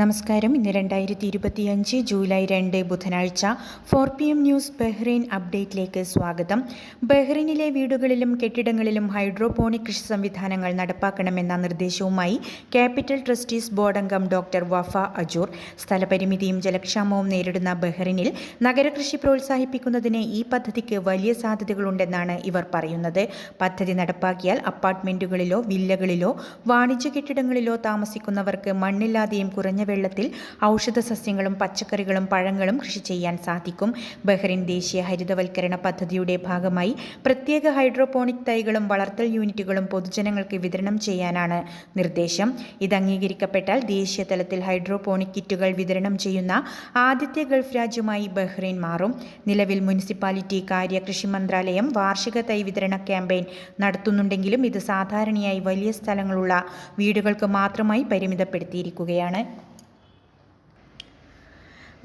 നമസ്കാരം. ഇന്ന് രണ്ടായിരത്തി ഇരുപത്തിയഞ്ച് ജൂലൈ രണ്ട് ബുധനാഴ്ച four P M news Bahrain അപ്ഡേറ്റിലേക്ക് സ്വാഗതം. ബഹ്റൈനിലെ വീടുകളിലും കെട്ടിടങ്ങളിലും ഹൈഡ്രോപോണിക് കൃഷി സംവിധാനങ്ങൾ നടപ്പാക്കണമെന്ന നിർദ്ദേശവുമായി ക്യാപിറ്റൽ ട്രസ്റ്റീസ് ബോർഡ് അംഗം ഡോക്ടർ വഫ അജൂർ. സ്ഥലപരിമിതിയും ജലക്ഷാമവും നേരിടുന്ന ബഹ്റൈനിൽ നഗരകൃഷി പ്രോത്സാഹിപ്പിക്കുന്നതിന് ഈ പദ്ധതിക്ക് വലിയ സാധ്യതകളുണ്ടെന്നാണ് ഇവർ പറയുന്നത്. പദ്ധതി നടപ്പാക്കിയാൽ അപ്പാർട്ട്മെന്റുകളിലോ വില്ലകളിലോ വാണിജ്യ കെട്ടിടങ്ങളിലോ താമസിക്കുന്നവർക്ക് മണ്ണില്ലാതെയും കുറഞ്ഞ വെള്ളത്തിൽ ഔഷധ സസ്യങ്ങളും പച്ചക്കറികളും പഴങ്ങളും കൃഷി ചെയ്യാൻ സാധിക്കും. ബഹ്റിൻ ദേശീയ ഹരിതവൽക്കരണ പദ്ധതിയുടെ ഭാഗമായി പ്രത്യേക ഹൈഡ്രോപോണിക് തൈകളും വളർത്തൽ യൂണിറ്റുകളും പൊതുജനങ്ങൾക്ക് വിതരണം ചെയ്യാനാണ് നിർദ്ദേശം. ഇത് അംഗീകരിക്കപ്പെട്ടാൽ ദേശീയ തലത്തിൽ ഹൈഡ്രോപോണിക് കിറ്റുകൾ വിതരണം ചെയ്യുന്ന ആദ്യത്തെ ഗൾഫ് രാജ്യമായി ബഹ്റൈൻ മാറും. നിലവിൽ മുനിസിപ്പാലിറ്റി കാര്യ കൃഷി മന്ത്രാലയം വാർഷിക തൈ വിതരണ ക്യാമ്പയിൻ നടത്തുന്നുണ്ടെങ്കിലും ഇത് സാധാരണയായി വലിയ സ്ഥലങ്ങളുള്ള വീടുകൾക്ക് മാത്രമായി പരിമിതപ്പെടുത്തിയിരിക്കുകയാണ്.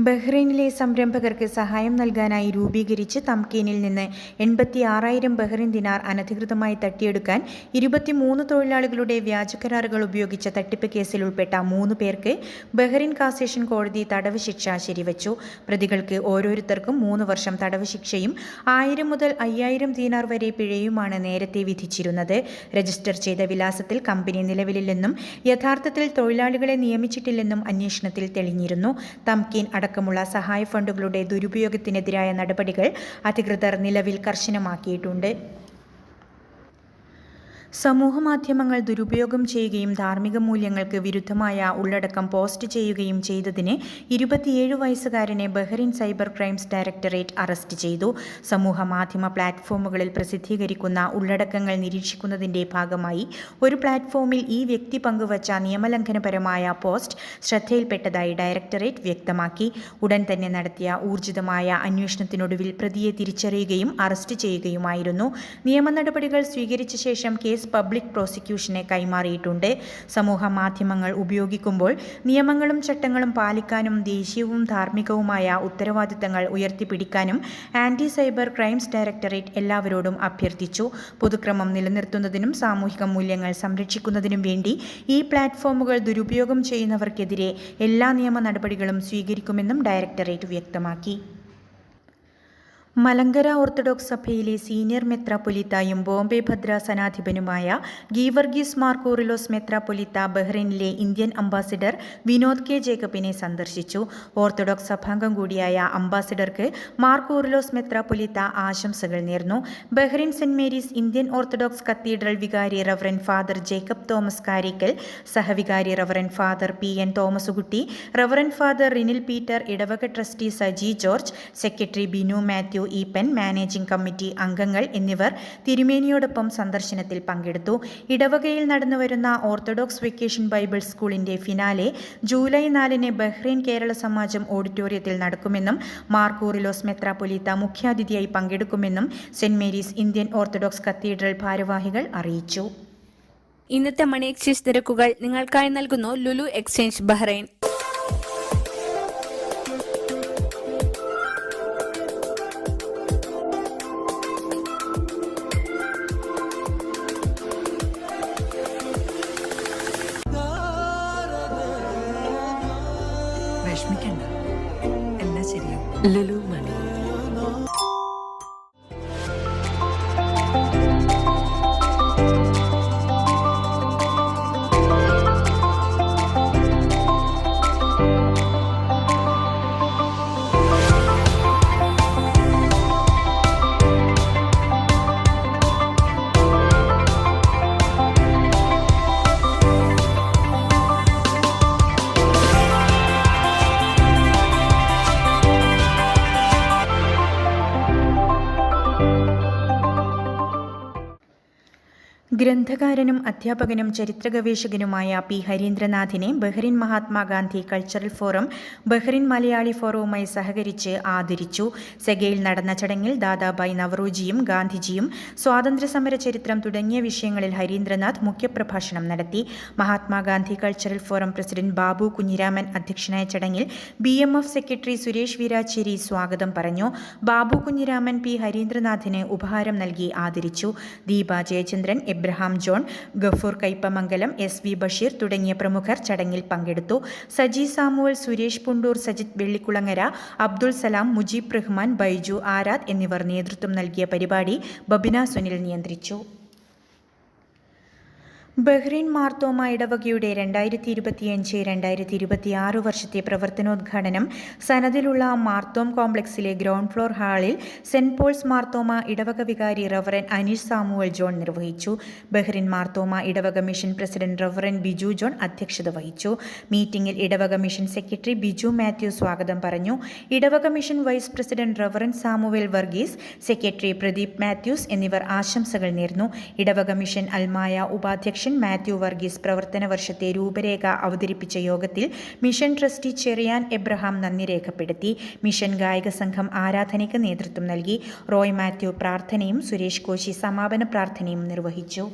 ബഹ്റൈനിലെ സംരംഭകർക്ക് സഹായം നൽകാനായി രൂപീകരിച്ച് തംകീനിൽ നിന്ന് എൺപത്തി ആറായിരം ബഹ്റൈൻ ദിനാർ അനധികൃതമായി തട്ടിയെടുക്കാൻ ഇരുപത്തിമൂന്ന് തൊഴിലാളികളുടെ വ്യാജ കരാറുകൾ ഉപയോഗിച്ച തട്ടിപ്പ് കേസിൽ ഉൾപ്പെട്ട മൂന്ന് പേർക്ക് ബഹ്റൈൻ കാസേഷൻ കോടതി തടവ് ശിക്ഷ ശരിവച്ചു. പ്രതികൾക്ക് ഓരോരുത്തർക്കും മൂന്ന് വർഷം തടവ് ശിക്ഷയും ആയിരം മുതൽ അയ്യായിരം ദിനാർ വരെ പിഴയുമാണ് നേരത്തെ വിധിച്ചിരുന്നത്. രജിസ്റ്റർ ചെയ്ത വിലാസത്തിൽ കമ്പനി നിലവിലില്ലെന്നും യഥാർത്ഥത്തിൽ തൊഴിലാളികളെ നിയമിച്ചിട്ടില്ലെന്നും അന്വേഷണത്തിൽ തെളിഞ്ഞിരുന്നു. തംകീൻ അടക്കമുള്ള സഹായ ഫണ്ടുകളുടെ ദുരുപയോഗത്തിനെതിരായ നടപടികൾ അധികൃതർ നിലവിൽ കർശനമാക്കിയിട്ടുണ്ട്. സമൂഹമാധ്യമങ്ങൾ ദുരുപയോഗം ചെയ്യുകയും ധാർമ്മിക മൂല്യങ്ങൾക്ക് വിരുദ്ധമായ ഉള്ളടക്കം പോസ്റ്റ് ചെയ്യുകയും ചെയ്തതിന് ഇരുപത്തിയേഴ് വയസ്സുകാരനെ Bahrain cyber crimes directorate arrest ചെയ്തു. സമൂഹ മാധ്യമ പ്ലാറ്റ്ഫോമുകളിൽ പ്രസിദ്ധീകരിക്കുന്ന ഉള്ളടക്കങ്ങൾ നിരീക്ഷിക്കുന്നതിന്റെ ഭാഗമായി ഒരു പ്ലാറ്റ്ഫോമിൽ ഈ വ്യക്തി പങ്കുവച്ച നിയമലംഘനപരമായ പോസ്റ്റ് ശ്രദ്ധയിൽപ്പെട്ടതായി ഡയറക്ടറേറ്റ് വ്യക്തമാക്കി. ഉടൻ തന്നെ നടത്തിയ ഊർജിതമായ അന്വേഷണത്തിനൊടുവിൽ പ്രതിയെ തിരിച്ചറിയുകയും അറസ്റ്റ് ചെയ്യുകയുമായിരുന്നു. നിയമ നടപടികൾ സ്വീകരിച്ച ശേഷം കേസ് കേസ് പബ്ലിക് പ്രോസിക്യൂഷനെ കൈമാറിയിട്ടുണ്ട്. സമൂഹ മാധ്യമങ്ങൾ ഉപയോഗിക്കുമ്പോൾ നിയമങ്ങളും ചട്ടങ്ങളും പാലിക്കാനും ദേശീയവും ധാർമ്മികവുമായ ഉത്തരവാദിത്തങ്ങൾ ഉയർത്തിപ്പിടിക്കാനും ആന്റി സൈബർ ക്രൈംസ് ഡയറക്ടറേറ്റ് എല്ലാവരോടും അഭ്യർത്ഥിച്ചു. പൊതുക്രമം നിലനിർത്തുന്നതിനും സാമൂഹിക മൂല്യങ്ങൾ സംരക്ഷിക്കുന്നതിനും വേണ്ടി ഈ പ്ലാറ്റ്ഫോമുകൾ ദുരുപയോഗം ചെയ്യുന്നവർക്കെതിരെ എല്ലാ നിയമ നടപടികളും സ്വീകരിക്കുമെന്നും ഡയറക്ടറേറ്റ് വ്യക്തമാക്കി. മലങ്കര ഓർത്തഡോക്സ് സഭയിലെ സീനിയർ മെത്രാപൊലിത്തായും Bombay ഭദ്രാസനാധിപനുമായ Geevarghese Markorilos Metropolitha Bahrain Indian ambassador Vinod K ജേക്കബിനെ സന്ദർശിച്ചു. ഓർത്തഡോക്സ് സഭാംഗം കൂടിയായ അംബാസിഡർക്ക് മാർക്കോറിലോസ് മെത്രാപൊലിത്ത ആശംസകൾ നേർന്നു. Bahrain saint Mary's Indian orthodox cathedral വികാരി reverend father Jacob Thomas Karikkal സഹവികാരി reverend father P N Thomaskutty reverend father Rinil Peter ഇടവക trustee Saji George secretary Binu Mathew Mathew pen managing committee അംഗങ്ങൾ എന്നിവർ തിരുമേനിയോടൊപ്പം സന്ദർശനത്തിൽ പങ്കെടുത്തു. ഇടവകയിൽ നടന്നുവരുന്ന ഓർത്തഡോക്സ് വെക്കേഷൻ ബൈബിൾ സ്കൂളിന്റെ ഫിനാലെ ജൂലൈ നാലിന് ബഹ്റൈൻ കേരള സമാജം ഓഡിറ്റോറിയത്തിൽ നടക്കുമെന്നും മാർക്കൂറിലോസ് മെത്രാപൊലീത്ത മുഖ്യാതിഥിയായി പങ്കെടുക്കുമെന്നും Saint Mary's Indian Orthodox cathedral ഭാരവാഹികൾ അറിയിച്ചു. ഇന്നത്തെ മണി എക്സ്ചേഞ്ച് നിരക്കുകൾ നിങ്ങൾക്കായി നൽകുന്നു ലുലു എക്സ്ചേഞ്ച് ബഹ്റൈൻ. 안녕 ഗ്രന്ഥകാരനും അധ്യാപകനും ചരിത്ര ഗവേഷകനുമായ P. ഹരീന്ദ്രനാഥിനെ Bahrain Mahatma Gandhi cultural forum Bahrain Malayali ഫോറവുമായി സഹകരിച്ച് ആദരിച്ചു. സെഗയിൽ നടന്ന ചടങ്ങിൽ ദാദാബായ് നവറോജിയും ഗാന്ധിജിയും സ്വാതന്ത്ര്യസമര ചരിത്രം തുടങ്ങിയ വിഷയങ്ങളിൽ ഹരീന്ദ്രനാഥ് മുഖ്യപ്രഭാഷണം നടത്തി. Mahatma Gandhi cultural forum president Babu Kunhiraman അധ്യക്ഷനായ ചടങ്ങിൽ B. M. F secretary Suresh Veeracheri സ്വാഗതം പറഞ്ഞു. ബാബു കുഞ്ഞിരാമൻ പി. ഹരീന്ദ്രനാഥിന് ഉപഹാരം നൽകി ആദരിച്ചു. Deepa Jayachandran Abraham John Gafoor Kaipamangalam S V Basheer തുടങ്ങിയ പ്രമുഖർ ചടങ്ങിൽ പങ്കെടുത്തു. സജി സാമുവൽ സുരേഷ് പുണ്ടൂർ സജിത് വെള്ളിക്കുളങ്ങര അബ്ദുൾ സലാം മുജീബ് റഹ്മാൻ ബൈജു ആരാദ് എന്നിവർ നേതൃത്വം നൽകിയ പരിപാടി ബബിന സുനിൽ നിയന്ത്രിച്ചു. ബഹ്റിൻ മാർത്തോമ ഇടവകയുടെ രണ്ടായിരത്തി ഇരുപത്തിയഞ്ച് രണ്ടായിരത്തി ഇരുപത്തിയാറ് വർഷത്തെ പ്രവർത്തനോദ്ഘാടനം സനദിലുള്ള മാർത്തോം കോംപ്ലക്സിലെ ഗ്രൗണ്ട് ഫ്ലോർ ഹാളിൽ സെന്റ് പോൾസ് മാർത്തോമ ഇടവക വികാരി റവറൻ അനീഷ് സാമുവൽ ജോൺ നിർവഹിച്ചു. ബഹ്റിൻ മാർത്തോമ ഇടവക mission president reverend Biju John അധ്യക്ഷത വഹിച്ചു. മീറ്റിംഗിൽ ഇടവക മിഷൻ സെക്രട്ടറി ബിജു മാത്യു സ്വാഗതം പറഞ്ഞു. ഇടവക mission vice president reverend Samuel Varghese secretary Pradeep Mathews എന്നിവർ ആശംസകൾ നേർന്നു. ഇടവക മിഷൻ അൽമായ ഉപാധ്യക്ഷൻ മാത്യു വർഗീസ് പ്രവർത്തന വർഷത്തെ രൂപരേഖ അവതരിപ്പിച്ച യോഗത്തിൽ മിഷൻ ട്രസ്റ്റി ചെറിയാൻ എബ്രഹാം നന്ദി രേഖപ്പെടുത്തി. മിഷൻ ഗായക സംഘം ആരാധനയ്ക്ക് നേതൃത്വം നൽകി. റോയ് മാത്യു പ്രാർത്ഥനയും സുരേഷ് കോശി സമാപന പ്രാർത്ഥനയും നിർവഹിച്ചു.